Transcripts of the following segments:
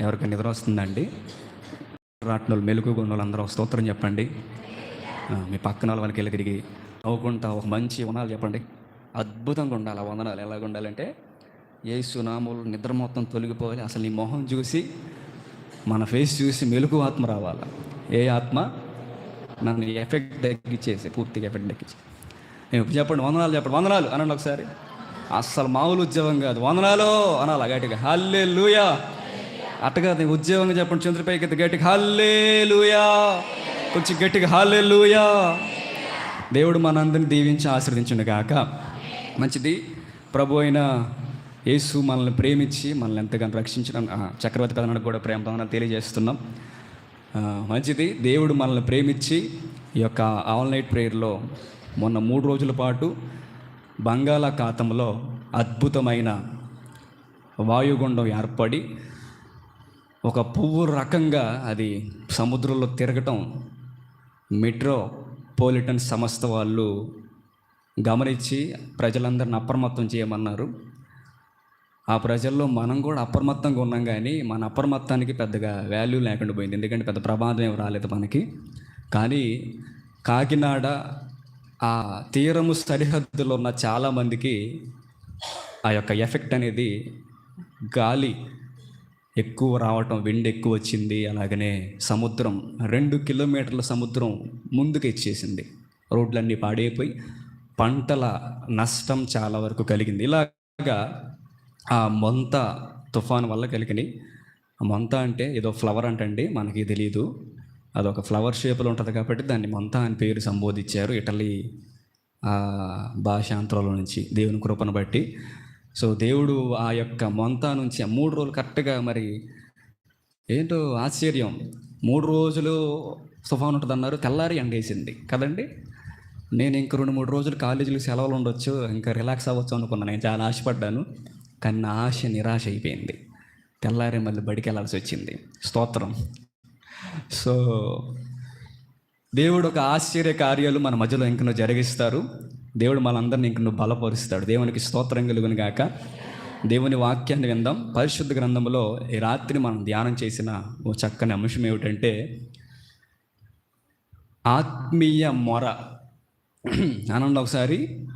ఎవరికి నిద్ర వస్తుందండి? రాట్నోళ్ళు మెలుగు ఉన్న అందరూ స్తోత్రం చెప్పండి. మీ పక్కన వాళ్ళకి వెళ్ళి తిరిగి నవ్వుకుంటా ఒక మంచి వనాలు చెప్పండి. అద్భుతంగా ఉండాలి ఆ వందనాలు ఎలాగ ఉండాలంటే ఏ సునాములు నిద్ర మొత్తం తొలగిపోవాలి. అసలు నీ మొహం చూసి మన ఫేస్ చూసి మెలుగు ఆత్మ రావాలి. ఏ ఆత్మ? నన్ను ఎఫెక్ట్ తగ్గించేసి పూర్తిగా ఎఫెక్ట్ తగ్గించి నేను చెప్పండి వందనాలు చెప్పండి. వందనాలు అనండి ఒకసారి. అస్సలు మామూలు ఉద్యోగం కాదు. వందనాలు అనాలి గట్టిగా హల్లే లూయా అట్టగా అది ఉద్యోగంగా చెప్పండి చంద్రపైకి గట్టిగా హల్లే లూయా కొంచెం గట్టిగా హల్లే లూయా దేవుడు మనందరిని దీవించి ఆశీర్వదించండి గాక మంచిది. ప్రభు అయిన యేసు మనల్ని ప్రేమించి మనల్ని ఎంతగానో రక్షించడం చక్రవర్తి పెదనానికి కూడా ప్రేమతో తెలియజేస్తున్నాం. మంచిది. దేవుడు మనల్ని ప్రేమించి ఈ యొక్క ఆల్ నైట్ ప్రేయర్లో మొన్న మూడు రోజుల పాటు బంగాళాఖాతంలో అద్భుతమైన వాయుగుండం ఏర్పడి ఒక పువ్వు రకంగా అది సముద్రంలో తిరగటం మెట్రో పోలిటన్ సంస్థ వాళ్ళు గమనించి ప్రజలందరిని అప్రమత్తం చేయమన్నారు. ఆ ప్రజల్లో మనం కూడా అప్రమత్తంగా ఉన్నాం కానీ మన అప్రమత్తానికి పెద్దగా వాల్యూ లేకుండా పోయింది. ఎందుకంటే పెద్ద ప్రమాదం ఏం రాలేదు మనకి. కానీ కాకినాడ ఆ తీరము సరిహద్దులో ఉన్న చాలామందికి ఆ యొక్క ఎఫెక్ట్ అనేది గాలి ఎక్కువ రావటం వెండి ఎక్కువ వచ్చింది. అలాగనే సముద్రం రెండు కిలోమీటర్ల సముద్రం ముందుకు ఇచ్చేసింది రోడ్లన్నీ పాడైపోయి పంటల నష్టం చాలా వరకు కలిగింది. ఇలాగా ఆ మొంత తుఫాన్ వల్ల కలిగినాయి. మొంత అంటే ఏదో ఫ్లవర్ అంటండి మనకి తెలియదు అదొక ఫ్లవర్ షేప్లో ఉంటుంది కాబట్టి దాన్ని మొంత అని పేరు సంబోధించారు. ఇటలీ ఆ భాషాంతరంలో నుంచి దేవుని కృపను బట్టి. సో దేవుడు ఆ యొక్క మొంత నుంచి మూడు రోజులు కరెక్ట్గా మరి ఏంటో ఆశ్చర్యం. మూడు రోజులు తుఫాన్ ఉంటుంది అన్నారు తెల్లారి ఎండేసింది కదండి? నేను ఇంక రెండు మూడు రోజులు కాలేజీలో సెలవులు ఉండొచ్చు ఇంకా రిలాక్స్ అవ్వచ్చు అనుకున్నాను. నేను చాలా ఆశపడ్డాను కానీ నా ఆశ నిరాశ అయిపోయింది. తెల్లారి మళ్ళీ బడికి వెళ్ళాల్సి వచ్చింది. స్తోత్రం. సో దేవుడు ఒక ఆశ్చర్య కార్యాలు మన మధ్యలో ఇంకనో జరిగిస్తారు. దేవుడు మనందరినీ ఇంక నువ్వు బలపరుస్తాడు. దేవునికి స్తోత్రం కలుగును గాక. దేవుని వాక్యాన్ని విందాం. పరిశుద్ధ గ్రంథంలో ఈ రాత్రి మనం ధ్యానం చేసిన ఓ చక్కని అంశం ఏమిటంటే ఆత్మీయ మొర. అనండి ఒకసారి.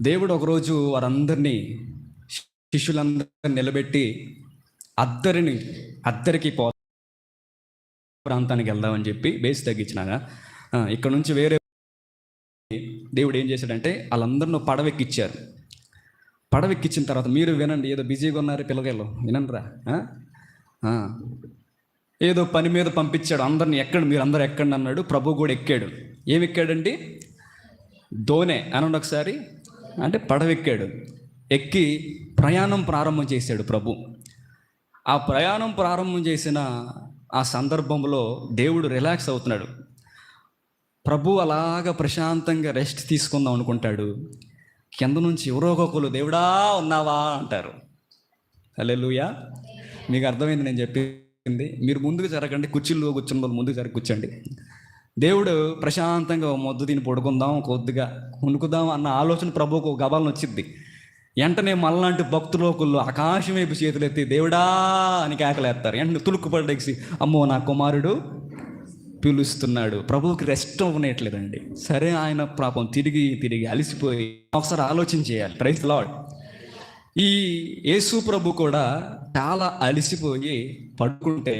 దేవుడు ఒకరోజు వారందరినీ శిష్యులందరినీ నిలబెట్టి అద్దరిని అద్దరికి పో ప్రాంతానికి వెళ్దామని చెప్పి బేస్ తగ్గించినాగా ఇక్కడ నుంచి వేరే దేవుడు ఏం చేశాడంటే వాళ్ళందరినీ పడవెక్కిచ్చారు. పడవెక్కిచ్చిన తర్వాత మీరు వినండి ఏదో బిజీగా ఉన్నారు పిల్లగాళ్ళు వినండిరా ఏదో పని మీద పంపించాడు అందరిని ఎక్కడ మీరు అందరు ఎక్కండి అన్నాడు ప్రభు కూడా ఎక్కాడు. ఏమి ఎక్కాడండి దోనే అనండి ఒకసారి. అంటే పడవెక్కాడు. ఎక్కి ప్రయాణం ప్రారంభం చేశాడు ప్రభు. ఆ ప్రయాణం ప్రారంభం చేసిన ఆ సందర్భంలో దేవుడు రిలాక్స్ అవుతున్నాడు. ప్రభు అలాగ ప్రశాంతంగా రెస్ట్ తీసుకుందాం అనుకుంటాడు. కింద నుంచి ఎవరో ఒకరు దేవుడా ఉన్నావా? అంటారు. హల్లెలూయా. మీకు అర్థమైంది నేను చెప్పింది. మీరు ముందుకు జరగండి కుర్చీల్లో కూర్చున్న వాళ్ళు ముందుకు జరగ కూర్చోండి. దేవుడు ప్రశాంతంగా మొద్దు తిని పడుకుందాం కొద్దిగా ఉనుకుదాం అన్న ఆలోచన ప్రభువుకు గబాలను వచ్చింది. వెంటనే మళ్ళాంటి భక్తులు ఒకళ్ళు ఆకాశం వైపు చేతులెత్తి దేవుడా అని కేకలేస్తారు. వెంటనే తులుక్కుపడేసి అమ్మో నా కుమారుడు పిలుస్తున్నాడు. ప్రభువుకి రెస్ట్ అవ్వనట్లేదండి సరే ఆయన పాపం తిరిగి తిరిగి అలసిపోయి ఒకసారి ఆలోచన చేయాలి. ప్రైస్ లాడ్ ఈ యేసు ప్రభు కూడా చాలా అలసిపోయి పడుకుంటే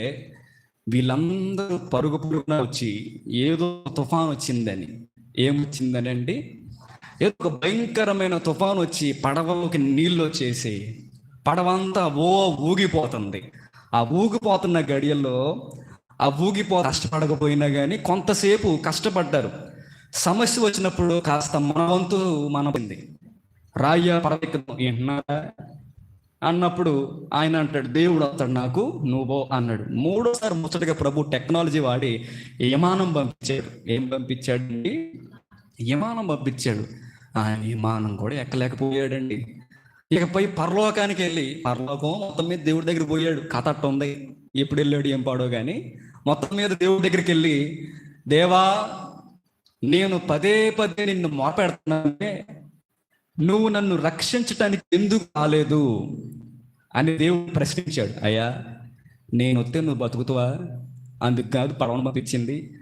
వీళ్ళందరూ పరుగు పరుగున వచ్చి ఏదో తుఫాన్ వచ్చిందని. ఏమొచ్చిందని అండి ఏదో ఒక భయంకరమైన తుఫాన్ వచ్చి పడవలోకి నీళ్ళు వచ్చేసి పడవంతా ఓ ఊగిపోతుంది. ఆ ఊగిపోతున్న గడియల్లో ఆ ఊగిపో కష్టపడకపోయినా కానీ కొంతసేపు కష్టపడ్డారు. సమస్య వచ్చినప్పుడు కాస్త మన వంతు మనది రాయ పడవెక్కుదాం ఏంటన్నారా అన్నప్పుడు ఆయన అంటాడు దేవుడు అతడు నాకు నువ్వో అన్నాడు. మూడోసారి ముచ్చటగా ప్రభు టెక్నాలజీ వాడి విమానం పంపించాడు. ఏం పంపించాడండి? విమానం పంపించాడు. ఆయన విమానం కూడా ఎక్కలేకపోయాడండి. ఇకపై పరలోకానికి వెళ్ళి పరలోకం మొత్తం మీద దేవుడి దగ్గర పోయాడు. కథ అట్ట ఉంది ఎప్పుడు వెళ్ళాడు ఏం పాడో కానీ మొత్తం మీద దేవుడి దగ్గరికి వెళ్ళి దేవా నేను పదే పదే నిన్ను మోపెడుతున్నానే నువ్వు నన్ను రక్షించటానికి ఎందుకు రాలేదు? అని దేవుడు ప్రశ్నించాడు. అయ్యా నేను వస్తే నువ్వు బతుకుతావా? అందుకు కాదు పడవను పంపించింది.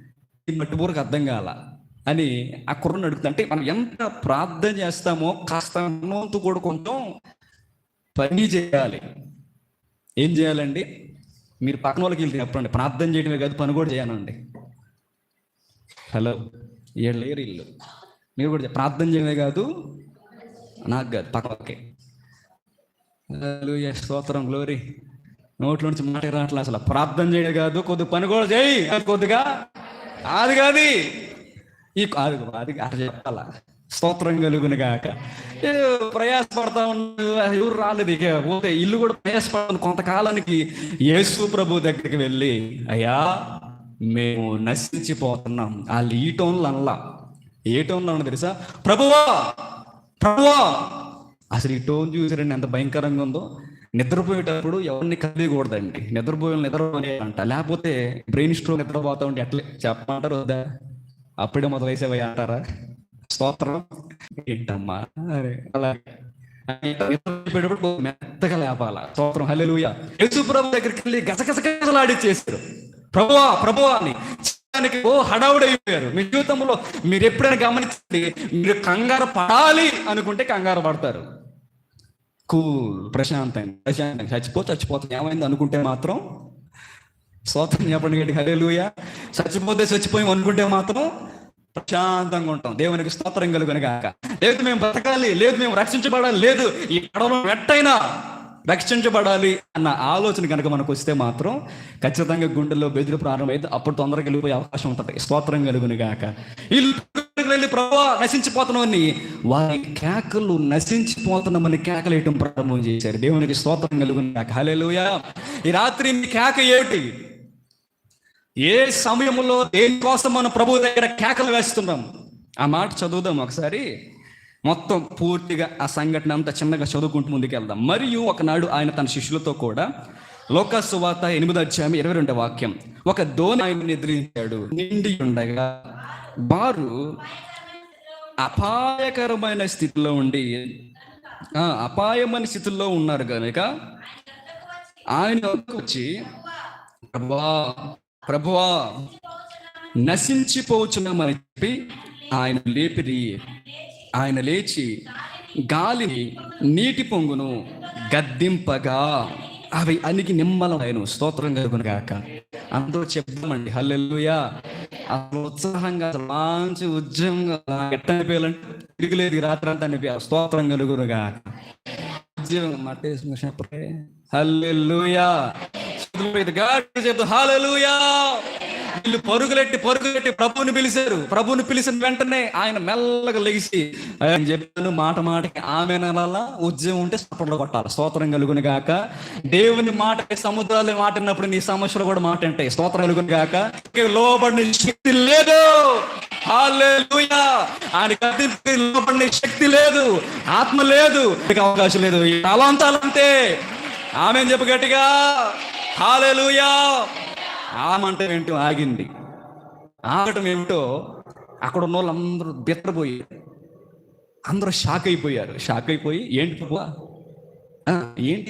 ఈ అర్థం కాల అని ఆ కుర్రను అడుగుతా అంటే మనం ఎంత ప్రార్థన చేస్తామో కాస్త ఉన్నంత కూడా కొంచెం పని చేయాలి. ఏం చేయాలండి? మీరు పక్కన వాళ్ళకి వెళ్తే చెప్పండి ప్రార్థన చేయడమే కాదు పని కూడా చేయనండి హలో ఏడు లేరు ఇల్లు. మీరు కూడా ప్రార్థన చేయడమే కాదు నాకు కాదు పక్కకే స్తోత్రం గ్లోరీ నోట్లో నుంచి మాట రావట్లే అసలు. ప్రార్థన చేయడం కాదు కొద్దిగా పని కూడా చేయి కొద్దిగా. అది కాదు. ఈ అది అది అట్లా చెప్పాలా? స్తోత్రం కలుగును గాక. ప్రయాసపడతా ఉన్న ఎవరు రాలేదు ఇక. పోతే ఇల్లు కూడా ప్రయాసపడతాను కొంతకాలానికి. యేసు ప్రభు దగ్గరికి వెళ్ళి అయ్యా మేము నశించిపోతున్నాం. వాళ్ళు ఈ టోన్లు అనలా. ఏ టోన్లో అన్న తెలుసా? ప్రభువా ప్రభువా. అసలు ఈ టోన్ చూసారండి ఎంత భయంకరంగా ఉందో. నిద్రపోయేటప్పుడు ఎవరిని కలియకూడదండి నిద్రపోయే అంట లేకపోతే బ్రెయిన్ స్ట్రోక్ నిద్రపోతా ఉంటే ఎట్లే? చెప్పమంటారు వద్దా? అప్పుడే మొదలైసేవయ్యా అంటారా? స్తోత్రం ఏంటమ్మా అరే అలాగే మెత్తగా లేపాల స్తోత్రం హల్లెలూయా యేసు ప్రభు దగ్గరికి వెళ్ళి గసగసగసలాడిచ్చేసారు ప్రభువా ప్రభువా అని దానికి ఓ హడావుడైపోయారు మీ జీవితంలో మీరు ఎప్పుడైనా గమనించండి మీరు కంగారు పడాలి అనుకుంటే కంగారు పడతారు కూల్ ప్రశాంతంగా ప్రశాంతంగా చచ్చిపో చచ్చిపోతా ఏమైంది అనుకుంటే మాత్రం స్తోత్రం చెప్పండి గట్టి హల్లెలూయా చచ్చిపోతే చచ్చిపోయి అనుకుంటే మాత్రం ప్రశాంతంగా ఉంటాం. దేవునికి స్తోత్రం కలుగును గాక. లేదు మేము బ్రతకాలి. లేదు మేము రక్షించబడాలి. లేదు ఈ పడవలో ఎట్టయినా రక్షించబడాలి అన్న ఆలోచన కనుక మనకు వస్తే మాత్రం ఖచ్చితంగా గుండెల్లో బెదిరి ప్రారంభమైతే అప్పుడు తొందరగా వెళ్ళిపోయే అవకాశం ఉంటుంది. స్తోత్రం కలుగును గాక. వెళ్ళి ప్రభా నశించిపోతున్నామని వారి కేకలు నశించిపోతున్నామని కేకలేయటం ప్రారంభం చేశారు. దేవునికి స్తోత్రం కలుగును గాక. హల్లెలూయా. ఈ రాత్రి మీ కేక ఏమిటి? ఏ సమయంలో దేనికోసం మనం ప్రభు దగ్గర కేకలు వేస్తున్నాం? ఆ మాట చదువుదాం ఒకసారి. మొత్తం పూర్తిగా ఆ సంఘటన అంతా చిన్నగా చదువుకుంటూ ముందుకెళ్దాం. మరియు ఒకనాడు ఆయన తన శిష్యులతో కూడా లోకాసు వార్త ఎనిమిది అధ్యాయం ఇరవై రెండు వాక్యం. ఒక దోని ఆయన నిద్రించాడు. నిండి ఉండగా వారు అపాయకరమైన స్థితిలో ఉండి అపాయమైన స్థితిలో ఉన్నారు కనుక ఆయన వచ్చి ప్రభువా ప్రభువా నశించిపోచున్నామని చెప్పి ఆయన లేపిరి. ఆయన లేచి గాలిని నీటి పొంగును గద్దింపగా. అవి అనికి నిమ్మలమైన స్తోత్రం కలుగునుగాక అందరూ చెప్దామండి హల్లెల్లుయా అసలు ఉత్సాహంగా అసలు మంచి ఉద్యమంగా ఎట్ట అనిపించాలంటే తిరిగిలేదు రాత్రి అంతా అనిపించాలి స్తోత్రం కలుగునుగాక ఉద్యమం మట్టేసుకున్న హల్లెల్లుయా వీళ్ళు పరుగులెట్టి పరుగులెట్టి ప్రభుని పిలిచారు. ప్రభుని పిలిచిన వెంటనే ఆయన మెల్లగా లెగిసి ఆయన చెప్పాను మాట మాటకి ఆమె నెలలా ఉద్యమం ఉంటే సపడలో కొట్టాలి. స్తోత్రం కలుగుని గాక. దేవుని మాట సముద్రాలు మాటినప్పుడు నీ సమస్యలు కూడా మాట అంటే స్తోత్రం కలుగుని గాక. లోబడిన శక్తి లేదు. ఆయన కత్తికి లోపడిన శక్తి లేదు. ఆత్మ లేదు. అవకాశం లేదు. ఈ తలంతాలంతే. ఆమె చెప్పు గట్టిగా. హాలెలూయా. ఆమంటే ఏంటో ఆగింది. ఆగటం ఏమిటో అక్కడ ఉన్న వాళ్ళందరూ బెత్తరపోయారు. అందరూ షాక్ అయిపోయారు. షాక్ అయిపోయి ఏంటి ప్రభువా? ఏంటి